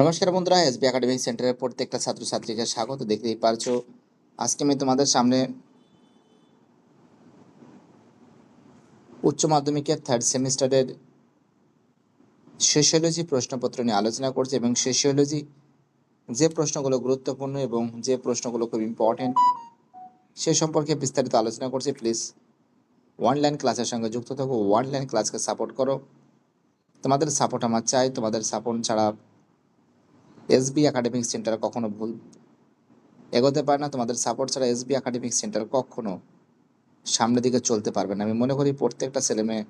নমস্কার বন্ধুরা SB academic সেন্টারের প্রত্যেকটা ছাত্রছাত্রীকে স্বাগত। দেখতেই পারছ, আজকে আমি তোমাদের সামনে উচ্চ মাধ্যমিকের থার্ড সেমিস্টারের সোশিওলজি প্রশ্নপত্র নিয়ে আলোচনা করছি এবং সোশিওলজি যে প্রশ্নগুলো গুরুত্বপূর্ণ এবং যে প্রশ্নগুলো খুব ইম্পর্টেন্ট সে সম্পর্কে বিস্তারিত আলোচনা করছি। প্লিজ অনলাইন ক্লাসের সঙ্গে যুক্ত থাকো অনলাইন ক্লাসকে সাপোর্ট করো। তোমাদের সাপোর্ট আমার চাই, তোমাদের সাপোর্ট ছাড়া এসবি একাডেমিক সেন্টার কখনো ভুল? এগোতে পারে না, তোমাদের সাপোর্ট ছাড়া এসবি একাডেমিক সেন্টার কখনো সামনের দিকে চলতে পারবে না। আমি মনে করি প্রত্যেকটা ছেলে মেয়ে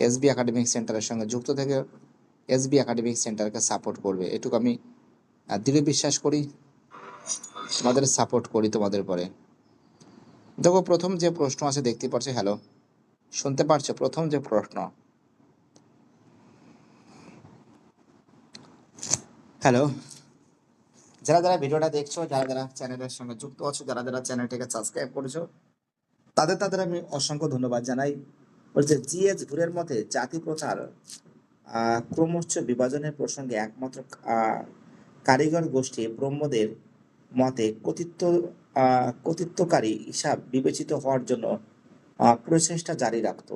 এসবি একাডেমিক সেন্টারের সঙ্গে যুক্ত থেকে এসবি একাডেমিক সেন্টারকে সাপোর্ট করবে। এটুকু আমি দৃঢ় বিশ্বাস করি, তোমাদের সাপোর্ট করি তোমাদের পরে দেখো, প্রথম যে প্রশ্ন আছে দেখতে পাচ্ছ হ্যালো, শুনতে পারছ? প্রথম যে প্রশ্ন হ্যালো যারা যারা ভিডিওটা দেখছ যারা যারা চ্যানেলের সঙ্গে যুক্ত আছো যারা যারা চ্যানেলটাকে সাবস্ক্রাইব করেছ তাদের তাদের আমি অসংখ্য ধন্যবাদ জানাই। বলছে জিএস ঘুরের মতে জাতি প্রচার ক্রমোচ্চ বিভাজনের প্রসঙ্গে একমাত্র কারিগর গোষ্ঠী ব্রহ্মদের মতে কতিত্ব আহ, কতিত্বকারী হিসাব বিবেচিত হওয়ার জন্য প্রচেষ্টা জারি রাখতো।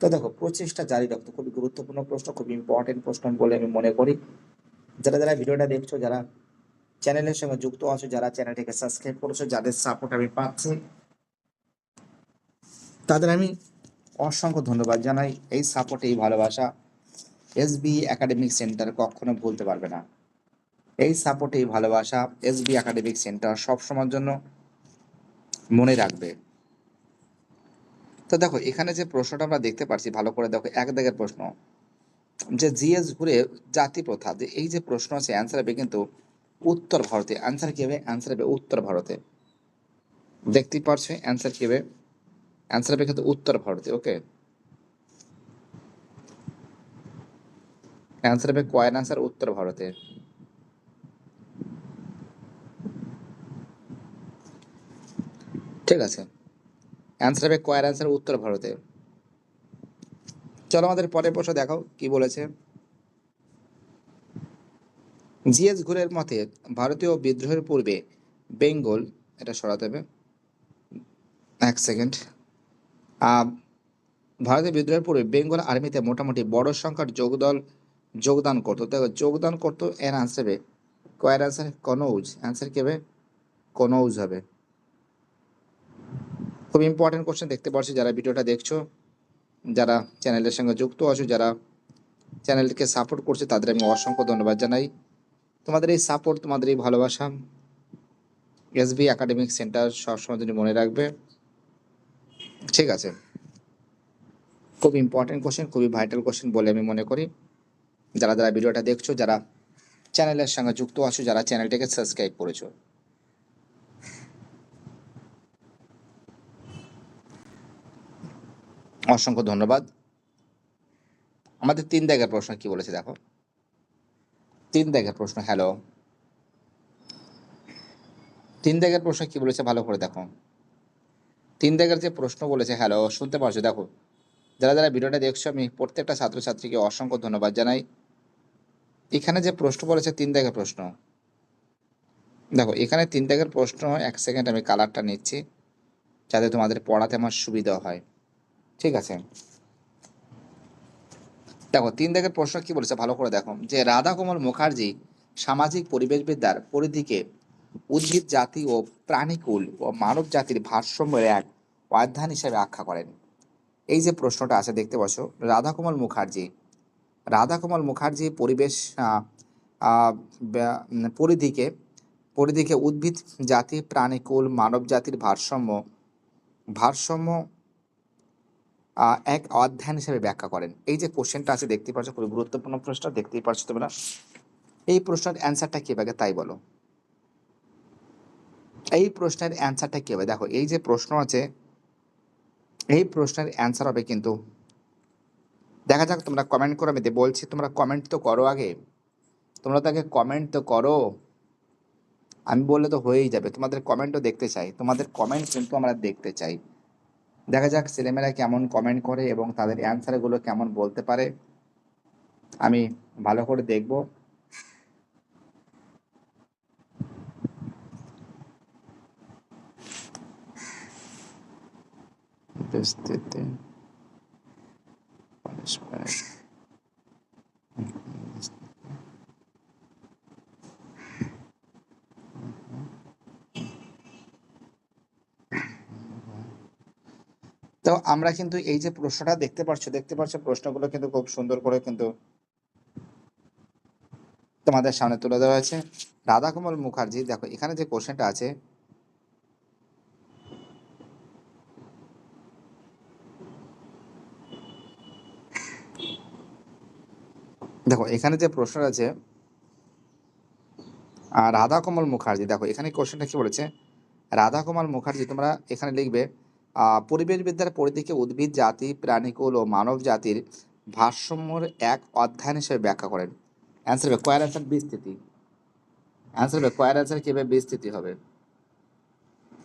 তো দেখো প্রচেষ্টা জারি রাখতো। খুবই গুরুত্বপূর্ণ প্রশ্ন খুব ইম্পর্টেন্ট প্রশ্ন বলে আমি মনে করি। যারা যারা ভিডিওটা দেখছ, যারা চ্যানেলের সঙ্গে যুক্ত আছো, যারা চ্যানেলটিকে সাবস্ক্রাইব করেছ, যাদের সাপোর্ট আমি পাচ্ছি, তাদের আমি অসংখ্য ধন্যবাদ জানাই। এই সাপোর্ট এই ভালোবাসা এসবি একাডেমিক সেন্টার কখনো ভুলতে পারবে না। এই সাপোর্ট এই ভালোবাসা এসবি একাডেমিক সেন্টার সবসময়ের জন্য মনে রাখবে। তো দেখো, এখানে যে প্রশ্নটা আমরা দেখতে পাচ্ছি ভালো করে দেখো, এক দাগের প্রশ্ন। যে জিএস ঘুরে জাতি প্রথা, যে এই যে প্রশ্ন আছে অ্যান্সার হবে কিন্তু উত্তর ভারতে। অ্যান্সার কি হবে? অ্যান্সার হবে উত্তর ভারতে। দেখতেই পারছ? অ্যান্সার কি হবে? অ্যান্সার হবে কিন্তু উত্তর ভারতে ওকে অ্যান্সার হবে কয়েন অ্যান্সার উত্তর ভারতে। ঠিক আছে? অ্যান্সার হবে কয়ের অ্যান্সার উত্তর ভারতে। চলো আমাদের পরের প্রশ্ন দেখাও কি বলেছে। জিএস ঘুরের মতে ভারতীয় বিদ্রোহের পূর্বে বেঙ্গল, এটা সরাতে হবে, এক সেকেন্ড ভারতীয় বিদ্রোহের পূর্বে বেঙ্গল আর্মিতে মোটামুটি বড় সংখ্যার যোগদল যোগদান করতো। দেখো, যোগদান করতো এর আনসার কয়ের আনসার কনৌজ। অ্যান্সার কি হবে? কনৌজ হবে। খুব ইম্পর্টেন্ট কোশ্চেন দেখতে পাচ্ছি যারা ভিডিওটা দেখছ। যারা চ্যানেলের সঙ্গে যুক্ত আছো, যারা চ্যানেলকে সাপোর্ট করছে, তাদের আমি অসংখ্য ধন্যবাদ জানাই। তোমাদের এই সাপোর্ট তোমাদের এই ভালোবাসা এসবি একাডেমিক সেন্টার সবসময় তুমি মনে রাখবে, ঠিক আছে। খুব ইম্পর্টেন্ট কোশ্চেন খুবই ভাইটাল কোশ্চেন বলে আমি মনে করি। যারা যারা ভিডিওটা দেখছ, যারা চ্যানেলের সঙ্গে যুক্ত আছো, যারা চ্যানেলটাকে সাবস্ক্রাইব করেছ অসংখ্য ধন্যবাদ। আমাদের তিন দাগের প্রশ্ন কি বলেছে দেখো। তিন দাগের প্রশ্ন, হ্যালো। তিন দাগের প্রশ্ন কি বলেছে ভালো করে দেখো। তিন দাগের যে প্রশ্ন বলেছে, হ্যালো, শুনতে পারছ? দেখো, যারা যারা ভিডিওটা দেখছ, আমি প্রত্যেকটা ছাত্রছাত্রীকে অসংখ্য ধন্যবাদ জানাই। এখানে যে প্রশ্ন বলেছে, তিন দাগের প্রশ্ন। দেখো, এখানে তিন দাগের প্রশ্ন, এক সেকেন্ড আমি কালারটা নিচ্ছি, যাতে তোমাদের পড়াতে আমার সুবিধা হয়। ঠিক আছে। দেখো, তিন দাগের প্রশ্ন কি বলেছে? ভালো করে দেখো। যে রাধা কমল মুখার্জি সামাজিক পরিবেশবিদ্যার পরিধিকে উদ্ভিদ জাতি ও প্রাণীকুল ও মানব জাতির ভারসাম্যের এক অধ্যয়ন হিসেবে আখ্যা করেন। এই যে প্রশ্নটা আছে, দেখতে পাচ্ছ, রাধাকমল মুখার্জি রাধাকমল মুখার্জি পরিবেশ পরিধিকে পরিধিকে উদ্ভিদ জাতি, প্রাণীকুল, মানব জাতির ভারসাম্য ভারসাম্য এক অধ্যায়ন হিসেবে ব্যাখ্যা করেন। এই যে কোশ্চেনটা আছে দেখতে পাচ্ছ খুবই গুরুত্বপূর্ণ প্রশ্ন দেখতেই পাচ্ছ তোমরা। এই প্রশ্নের অ্যান্সারটা কি তাই বলো। এই প্রশ্নের অ্যান্সারটা কী হবে দেখো, এই যে প্রশ্ন আছে, এই প্রশ্নের অ্যান্সার হবে কিন্তু, দেখা যাক তোমরা কমেন্ট করো, আমি বলছি তোমরা কমেন্ট তো করো আগে। তোমরা তো আগে কমেন্ট তো করো। আমি বললে তো হয়েই যাবে, তোমাদের কমেন্টও দেখতে চাই। তোমাদের কমেন্ট কিন্তু আমরা দেখতে চাই। দেখা যাক ছেলেমেয়েরা কেমন কমেন্ট করে এবং তাদের অ্যান্সারগুলো কেমন বলতে পারে। আমি ভালো করে দেখব। This did তো আমরা কিন্তু এই যে প্রশ্নটা দেখতে পাচ্ছ দেখতে পাচ্ছ প্রশ্নগুলো কিন্তু খুব সুন্দর করে কিন্তু তোমাদের সামনে তুলে দেওয়া হয়েছে। রাধাকমল মুখার্জি দেখো এখানে যে কোশ্চেনটা আছে দেখো এখানে যে প্রশ্নটা আছে আহ, রাধাকমল মুখার্জি দেখো এখানে কোশ্চেনটা কি বলেছে রাধাকমল মুখার্জি তোমরা এখানে লিখবে পরিবেশবিদ্যার পরিধিকে উদ্ভিদ জাতি, প্রাণীকুল ও মানব জাতির ভারসাম্যর এক অধ্যয়ন হিসেবে ব্যাখ্যা করেন। অ্যান্সার হবে কয়ার অ্যান্সার বিস্তৃতি। অ্যান্সার হবে কয়ার অ্যান্সার কীভাবে বিস্তৃতি হবে?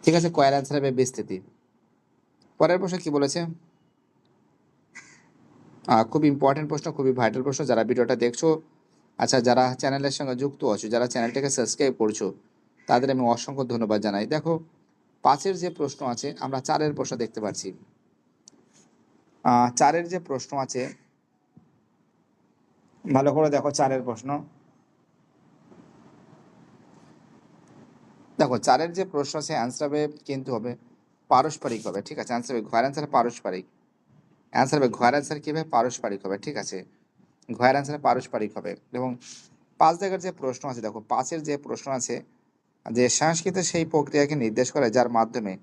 ঠিক আছে কয়ার অ্যান্সার হবে বিস্তৃতি। পরের প্রশ্ন কি বলেছে? খুব ইম্পর্টেন্ট প্রশ্ন, খুবই ভাইটাল প্রশ্ন, যারা ভিডিওটা দেখছ আচ্ছা যারা চ্যানেলের সঙ্গে যুক্ত আছো, যারা চ্যানেলটাকে সাবস্ক্রাইব করছ, তাদের আমি অসংখ্য ধন্যবাদ জানাই। দেখো পাঁচের যে প্রশ্ন আছে, আমরা চারের প্রশ্ন দেখতে পাচ্ছি। চারের যে প্রশ্ন আছে, ভালো করে দেখো চারের প্রশ্ন। দেখো, চারের যে প্রশ্ন আছে অ্যান্সার হবে কিন্তু হবে পারস্পরিক হবে, ঠিক আছে? অ্যান্সার হবে ঘয়ের অ্যান্সার পারস্পরিক। অ্যান্সার হবে ঘয়ের অ্যান্সার কী হবে? পারস্পরিক হবে, ঠিক আছে? ঘয়ের অ্যান্সার পারস্পরিক হবে। এবং পাঁচ জায়গার যে প্রশ্ন আছে, দেখো, পাঁচের যে প্রশ্ন আছে যে সংস্কৃতের সেই প্রক্রিয়াকে নির্দেশ করে যার মাধ্যমে,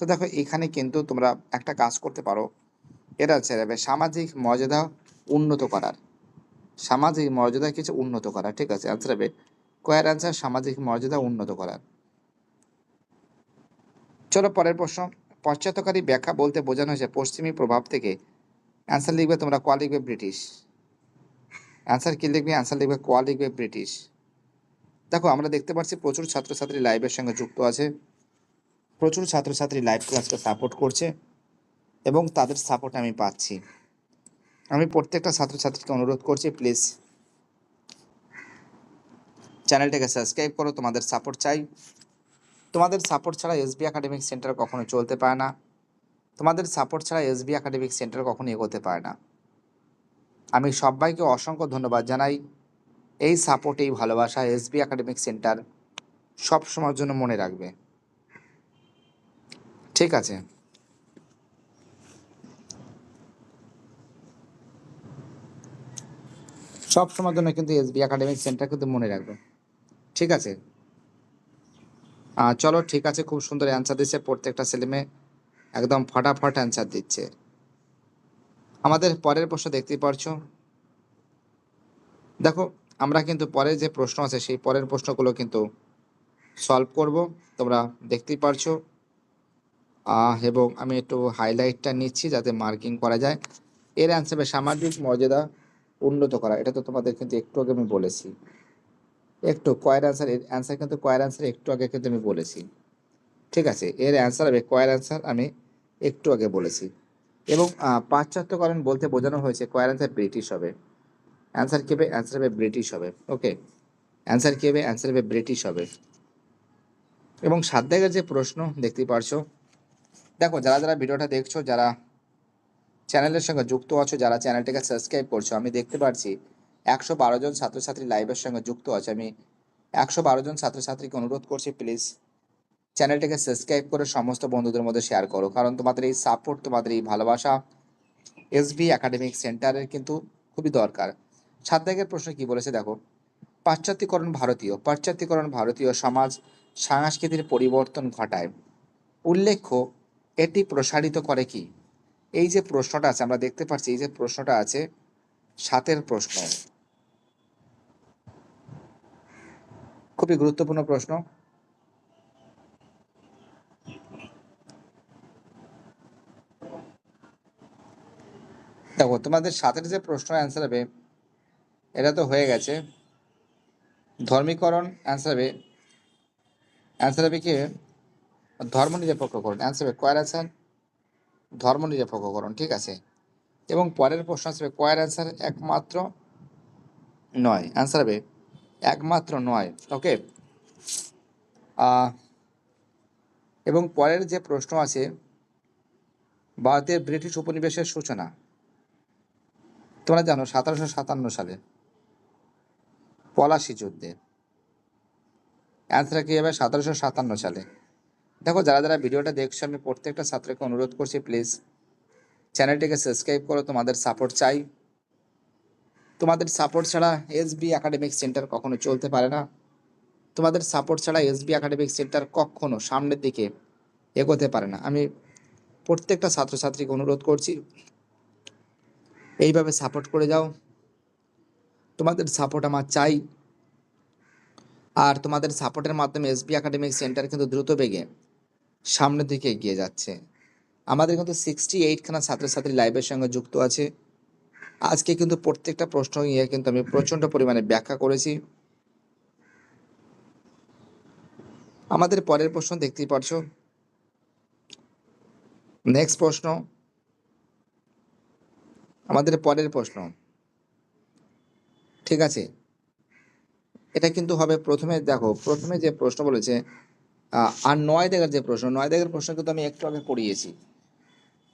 তো দেখো এখানে কিন্তু তোমরা একটা কাজ করতে পারো। এটা হচ্ছে সামাজিক মর্যাদা উন্নত করার। সামাজিক মর্যাদা কিছু উন্নত করা ঠিক আছে? অ্যান্সার হবে কয়ার অ্যান্সার সামাজিক মর্যাদা উন্নত করার। চলো পরের প্রশ্ন, পশ্চাৎকারী ব্যাখ্যা বলতে বোঝানো হয়েছে পশ্চিমী প্রভাব থেকে। অ্যান্সার লিখবে তোমরা, কোয়া লিখবে ব্রিটিশ অ্যান্সার কি লিখবে? অ্যান্সার লিখবে, কোয়া লিখবে ব্রিটিশ দেখো, আমরা দেখতে পাচ্ছি প্রচুর ছাত্রছাত্রী লাইভের সঙ্গে যুক্ত আছে। প্রচুর ছাত্রছাত্রী লাইভ ক্লাসটা সাপোর্ট করছে এবং তাদের সাপোর্ট আমি পাচ্ছি। আমি প্রত্যেকটা ছাত্রছাত্রীকে অনুরোধ করছি প্লিজ চ্যানেলটাকে সাবস্ক্রাইব করো। তোমাদের সাপোর্ট চাই। তোমাদের সাপোর্ট ছাড়া এসবি একাডেমিক সেন্টার কখনো চলতে পারে না। তোমাদের সাপোর্ট ছাড়া এসবি একাডেমিক সেন্টার কখনো এগোতে পারে না। আমি সবাইকে অসংখ্য ধন্যবাদ জানাই। এই সাপোর্ট এই ভালোবাসা এসবি একাডেমিক সেন্টার সব সময়ের জন্য মনে রাখবে। ঠিক আছে? সব সময়ের জন্য কিন্তু এসবি একাডেমিক সেন্টার কিন্তু মনে রাখবে। ঠিক আছে? চলো ঠিক আছে, খুব সুন্দর অ্যান্সার দিচ্ছে। প্রত্যেকটা ছেলে মেয়ে একদম ফটাফট অ্যান্সার দিচ্ছে। আমাদের পরের প্রশ্ন দেখতেই পারছ? দেখো আমরা কিন্তু পরের যে প্রশ্ন আছে, সেই পরের প্রশ্নগুলো কিন্তু সলভ করব। তোমরা দেখতেই পারছ। এবং আমি একটু হাইলাইটটা নিচ্ছি যাতে মার্কিং করা যায়। এর অ্যান্সার সামাজিক, মর্যাদা উন্নত করা। এটা তো তোমাদের কিন্তু একটু আগে আমি বলেছি। একটু কয়ের অ্যান্সার এর অ্যান্সার কিন্তু কয়ের অ্যান্সার একটু আগে কিন্তু আমি বলেছি। ঠিক আছে, এর অ্যান্সার হবে কয়ের অ্যান্সার আমি একটু আগে বলেছি। এবং পাশ্চাত্যকরণ বলতে বোঝানো হয়েছে কয়ের অ্যান্সার ব্রিটিশ হবে। অ্যান্সার কী হবে? অ্যান্সার হবে ব্রিটিশ হবে। ওকে অ্যান্সার কী হবে? অ্যান্সার হবে ব্রিটিশ হবে। এবং সাত দাগের যে প্রশ্ন দেখতেই পারছ, দেখো, যারা যারা ভিডিওটা দেখছ, যারা চ্যানেলের সঙ্গে যুক্ত আছো, যারা চ্যানেলটাকে সাবস্ক্রাইব করছ, আমি দেখতে পাচ্ছি একশো বারো জন ছাত্রছাত্রী লাইভের সঙ্গে যুক্ত আছে। আমি একশো বারো জন ছাত্রছাত্রীকে অনুরোধ করছি প্লিজ চ্যানেলটাকে সাবস্ক্রাইব করে সমস্ত বন্ধুদের মধ্যে শেয়ার করো। কারণ তোমাদের এই সাপোর্ট তোমাদের এই ভালোবাসা এসবি একাডেমিক সেন্টারের কিন্তু খুবই দরকার। সাত প্রশ্ন কি বলেছে? দেখো, পাশ্চাত্যিকরণ ভারতীয় পাশ্চাত্যিকরণ ভারতীয় সমাজ সংস্কৃতির পরিবর্তন ঘটায়। উল্লেখ্য, এটি প্রসারিত করে কি? এই যে প্রশ্নটা আছে, আমরা দেখতে পাচ্ছি, এই যে প্রশ্নটা আছে, সাতের প্রশ্ন। খুবই গুরুত্বপূর্ণ প্রশ্ন। দেখো, তোমাদের সাতের যে প্রশ্ন অ্যান্সার হবে এটা তো হয়ে গেছে। ধর্মীকরণ অ্যান্সার হবে। অ্যান্সার হবে কি? ধর্ম নিরপেক্ষকরণ অ্যান্সার হবে কয়ার অ্যান্সার ধর্ম নিরপেক্ষকরণ ঠিক আছে? এবং পরের প্রশ্ন আসবে কয়ার অ্যান্সার একমাত্র নয়। অ্যান্সার হবে একমাত্র নয়। ওকে এবং পরের যে প্রশ্ন আছে, ভারতের ব্রিটিশ উপনিবেশের সূচনা। তোমরা জানো, সতেরোশো সাতান্ন সালে। পলাশি যুদ্ধে। অ্যান্সার কি হবে? সতেরোশো সাতান্ন সালে। দেখো, যারা যারা ভিডিওটা দেখছ, আমি প্রত্যেকটা ছাত্রকে অনুরোধ করছি প্লিজ চ্যানেলটিকে সাবস্ক্রাইব করো। তোমাদের সাপোর্ট চাই। তোমাদের সাপোর্ট ছাড়া এসবি একাডেমিক সেন্টার কখনো চলতে পারে না। তোমাদের সাপোর্ট ছাড়া এসবি একাডেমিক সেন্টার কখনো সামনের দিকে এগোতে পারে না। আমি প্রত্যেকটা ছাত্রছাত্রীকে অনুরোধ করছি, এইভাবে সাপোর্ট করে যাও। তোমাদের সাপোর্ট আমার চাই। আর তোমাদের সাপোর্টের মাধ্যমে এসবি একাডেমিক সেন্টার কিন্তু দ্রুত বেগে সামনের দিকে এগিয়ে যাচ্ছে। আমাদের কিন্তু সিক্সটি এইটখানা ছাত্রছাত্রী লাইভের সঙ্গে যুক্ত আছে। আজকে কিন্তু প্রত্যেকটা প্রশ্ন নিয়ে কিন্তু আমি প্রচণ্ড পরিমাণে ব্যাখ্যা করেছি। আমাদের পরের প্রশ্ন দেখতেই পারছ নেক্সট প্রশ্ন। আমাদের পরের প্রশ্ন। ঠিক আছে? এটা কিন্তু হবে প্রথমে দেখো, প্রথমে যে প্রশ্ন বলেছে আর নয় দেখার যে প্রশ্ন, নয় দেখার প্রশ্ন কিন্তু আমি একটু আগে পড়িয়েছি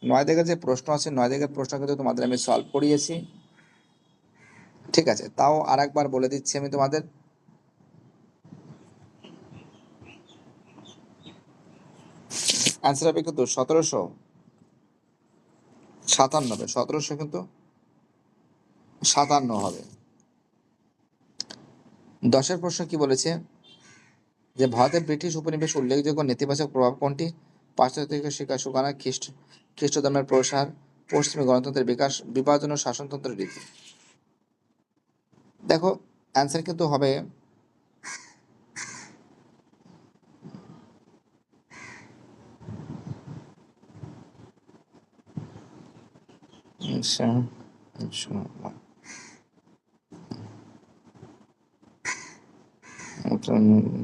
নয় দেখার যে প্রশ্ন আছে, নয় দেখার প্রশ্ন কিন্তু তোমাদের আমি সলভ করিয়েছি। ঠিক আছে, তাও আর একবার বলে দিচ্ছি আমি তোমাদের। অ্যান্সার হবে কিন্তু সতেরোশো সাতান্ন হবে সতেরোশো কিন্তু সাতান্ন হবে। দশের প্রশ্ন কি বলেছে? যে ভারতের ব্রিটিশ উপনিবেশ উল্লেখযোগ্য নেতিবাচক প্রভাব কোনটি? পাশ্চাত্য শিক্ষা সুকানা খ্রিস্ট খ্রিস্ট ধর্মের প্রসার পশ্চিমী গণতন্ত্রের বিকাশ বিভাজন ও শাসনতন্ত্রের রীতি দেখো অ্যান্সার কিন্তু হবে আচ্ছা, আচ্ছা, আচ্ছা, উম,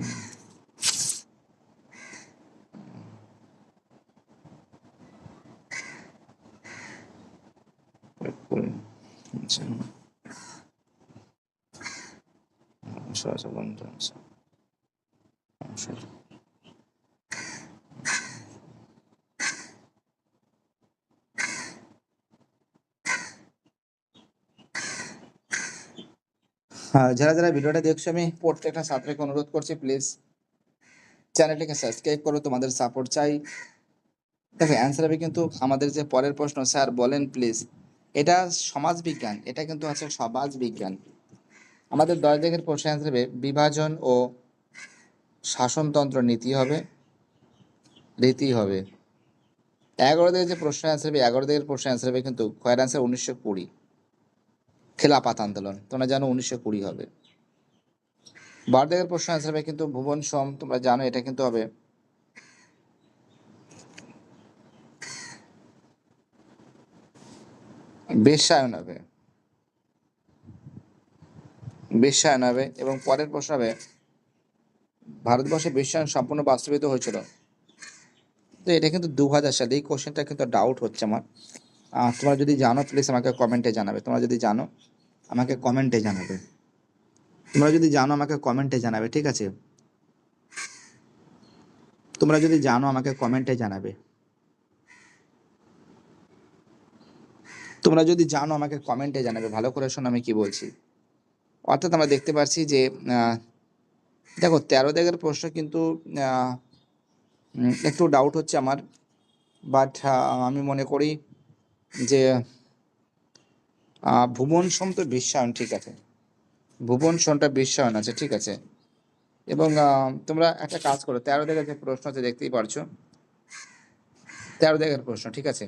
আচ্ছা, আচ্ছা, আচ্ছা, বন্ধু, আচ্ছা, আচ্ছা। হ্যাঁ যারা যারা ভিডিওটা দেখছ, আমি প্রত্যেকটা ছাত্রকে অনুরোধ করছি প্লিজ চ্যানেলটিকে সাবস্ক্রাইব করো, তোমাদের সাপোর্ট চাই। দেখো অ্যান্সার হবে কিন্তু আমাদের যে পরের প্রশ্ন, স্যার বলেন প্লিজ এটা সমাজ বিজ্ঞান এটা কিন্তু আছে সমাজ বিজ্ঞান আমাদের দশ দিকের প্রশ্ন অ্যান্সার হবে, বিভাজন ও শাসনতন্ত্র নীতি হবে, রীতি হবে। এগারো দিকের যে প্রশ্ন অ্যান্সার হবে, এগারো দিকের প্রশ্ন অ্যান্সার হবে কিন্তু, কয়ের অ্যান্সার উনিশশো কুড়ি। খেলাপাত আন্দোলন, তোমরা জানো উনিশশো কুড়ি হবে। বারো দিকের প্রশ্ন অ্যান্সার হবে কিন্তু ভুবন সোম, তোমরা জানো এটা কিন্তু হবে। বেশ্যায়ন হবে। বেশ্যায়ন হবে এবং পরের প্রশ্ন হবে, ভারতবর্ষে বিশ্বায়ন সম্পূর্ণ বাস্তবিত হয়েছিল? তো এটা কিন্তু দু হাজার সালে, এই কোশ্চেনটা কিন্তু ডাউট হচ্ছে আমার। তোমরা যদি জানো প্লিজ আমাকে কমেন্টে জানাবে। তোমরা যদি জানো, আমাকে কমেন্টে জানাবে। তোমরা যদি জানো, আমাকে কমেন্টে জানাবে, ঠিক আছে? তোমরা যদি জানো, আমাকে কমেন্টে জানাবে। তোমরা যদি জানো, আমাকে কমেন্টে জানাবে। ভালো করে শোনো, আমি কি বলছি? অর্থাৎ আমরা দেখতে পাচ্ছি যে দেখো, তেরো দিকের প্রশ্ন কিন্তু একটু ডাউট হচ্ছে আমার। বাট আমি মনে করি যে ভুবন সোম তো বিশ্বায়ন, ঠিক আছে। ভুবন সোমটা বিশ্বায়ন আছে, ঠিক আছে। এবং তোমরা একটা কাজ করো, তেরো দিকের যে প্রশ্ন আছে, দেখতেই পারছ। তেরো দেখার প্রশ্ন, ঠিক আছে।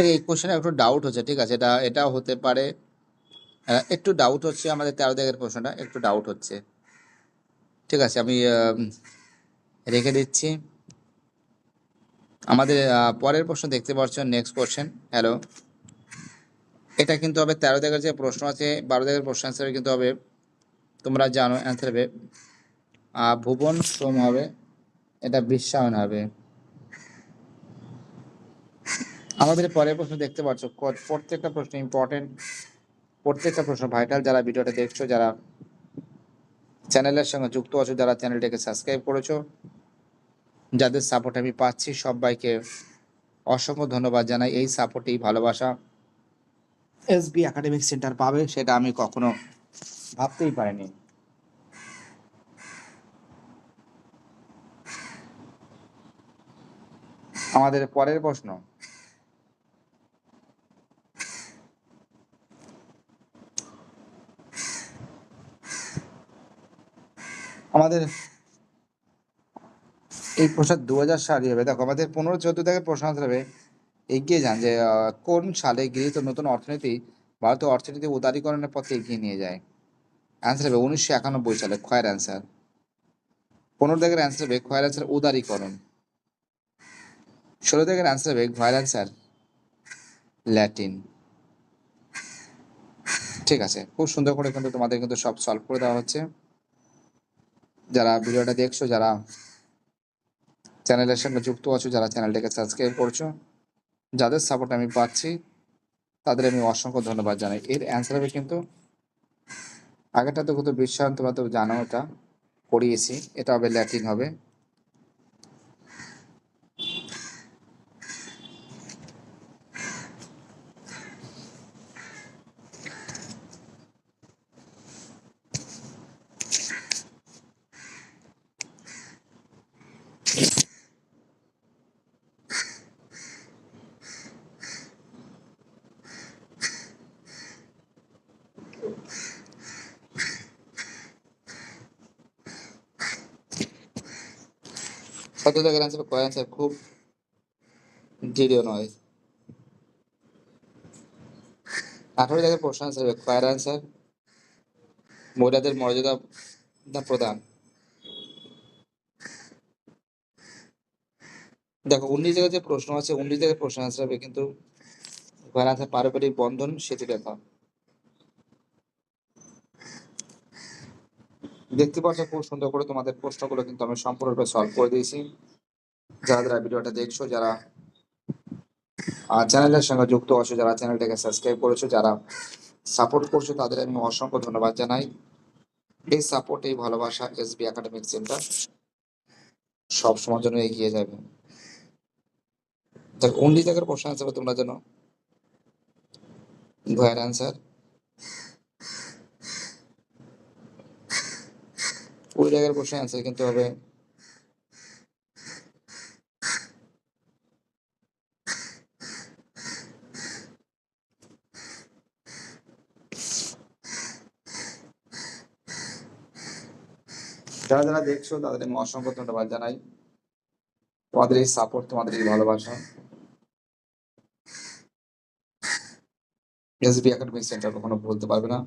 এই কোশ্চেনে একটু ডাউট হচ্ছে, ঠিক আছে? এটা এটাও হতে পারে একটু ডাউট হচ্ছে আমাদের তেরো দাগের প্রশ্নটা, একটু ডাউট হচ্ছে। ঠিক আছে, আমি রেখে দিচ্ছি। আমাদের পরের প্রশ্ন দেখতে পাচ্ছ নেক্সট কোশ্চেন হ্যালো এটা কিন্তু হবে তেরো দাগের যে প্রশ্ন আছে, বারো দাগের প্রশ্ন অ্যান্সার কিন্তু হবে, তোমরা জানো অ্যান্সার হবে। ভুবন সোম হবে, এটা বিশ্বায়ন হবে। আমাদের পরের প্রশ্ন দেখতে পাচ্ছ। প্রত্যেকটা প্রশ্ন ইম্পর্টেন্ট প্রত্যেকটা প্রশ্ন ভাইটাল যারা ভিডিওটা দেখছ, যারা চ্যানেলের সঙ্গে যুক্ত আছো, যারা চ্যানেলটাকে সাবস্ক্রাইব করেছ, যাদের সাপোর্ট আমি পাচ্ছি সবাইকে অসংখ্য ধন্যবাদ জানাই। এই সাপোর্ট এই ভালোবাসা এসবি একাডেমিক সেন্টার পাবে, সেটা আমি কখনো ভাবতেই পারিনি। আমাদের পরের প্রশ্ন আমাদের এই প্রশ্ন দু হাজার সালই হবে। দেখো, আমাদের পনেরো চোদ্দ থেকে প্রশ্ন হবে। এগিয়ে যান যে কোন সালে গৃহীত নতুন অর্থনীতি ভারতীয় অর্থনীতি উদারীকরণের পথে এগিয়ে নিয়ে যায়? অ্যান্সার হবে উনিশশো একানব্বই সালে খয়ের অ্যান্সার পনেরো দাগের অ্যান্সার হবে খয়ের অ্যান্সার উদারীকরণ। ষোলো দাগের অ্যান্সার হবে খয়ের অ্যান্সার ল্যাটিন ঠিক আছে, খুব সুন্দর করে কিন্তু তোমাদের কিন্তু সব সলভ করে দেওয়া হচ্ছে। যারা ভিডিওটা দেখছ, যারা চ্যানেলের সঙ্গে যুক্ত আছো, যারা চ্যানেলটাকে সাবস্ক্রাইব করছ, যাদের সাপোর্ট আমি পাচ্ছি, তাদের আমি অসংখ্য ধন্যবাদ জানাই। এর অ্যান্সার হবে কিন্তু আগেটা তো কত বিশ্বায়ন তোমরা তো জানো এটা করিয়েছি, এটা হবে ল্যাটিন হবে। কত জায়গার অ্যান্সার কয় অ্যান্সার খুব দৃঢ় নয় আঠারো জায়গায় প্রশ্ন অ্যান্সার হবে কয়ের মহিলাদের মর্যাদা প্রদান দেখো উনিশ জায়গায় যে প্রশ্ন আছে উনিশ জায়গায় প্রশ্ন অ্যান্সার হবে কিন্তু কয়ের অ্যান্সার পারস্পরিক বন্ধন সেতু রেখা দেখতে পাচ্ছ খুব সুন্দর করে তোমাদের প্রশ্নগুলো কিন্তু আমি সম্পূর্ণরূপে সলভ করে দিয়েছি। যারা যারা ভিডিওটা দেখছ, যারা চ্যানেলের সঙ্গে যুক্ত আছো, যারা চ্যানেলটাকে সাবস্ক্রাইব করেছ, যারা সাপোর্ট করছ, তাদের আমি অসংখ্য ধন্যবাদ জানাই। এই সাপোর্ট এই ভালোবাসা এসবি একাডেমিক সেন্টার সব সময় জন্য এগিয়ে যাবে। দেখ উনলি জায়গার প্রশ্ন আনসার তোমরা জানো? ভয়ের অ্যান্সার কুড়ি জায়গার প্রশ্ন অ্যান্সার কিন্তু হবে। যারা যারা দেখছ, তাদের আমি অসংখ্য ধন্যবাদ জানাই। তোমাদের এই সাপোর্ট তোমাদের এই ভালোবাসা। এসবি একাডেমিক সেন্টার কখনো বলতে পারবে না।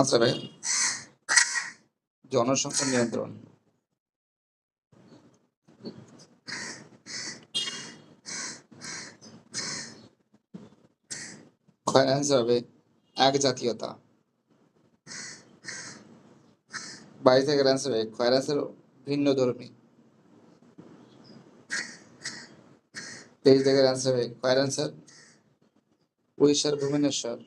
আচ্ছা ভাই। জনসংখ্যা নিয়ন্ত্রণ। অ্যান্সার হবে এক জাতীয়তা বাইশ থেকে অ্যান্সার হবে খয়ের ভিন্ন ধর্মী। তেইশ জায়গার অ্যান্সার হবে খয়ের অ্যান্সার উড়িষ্যার ভুবনেশ্বর।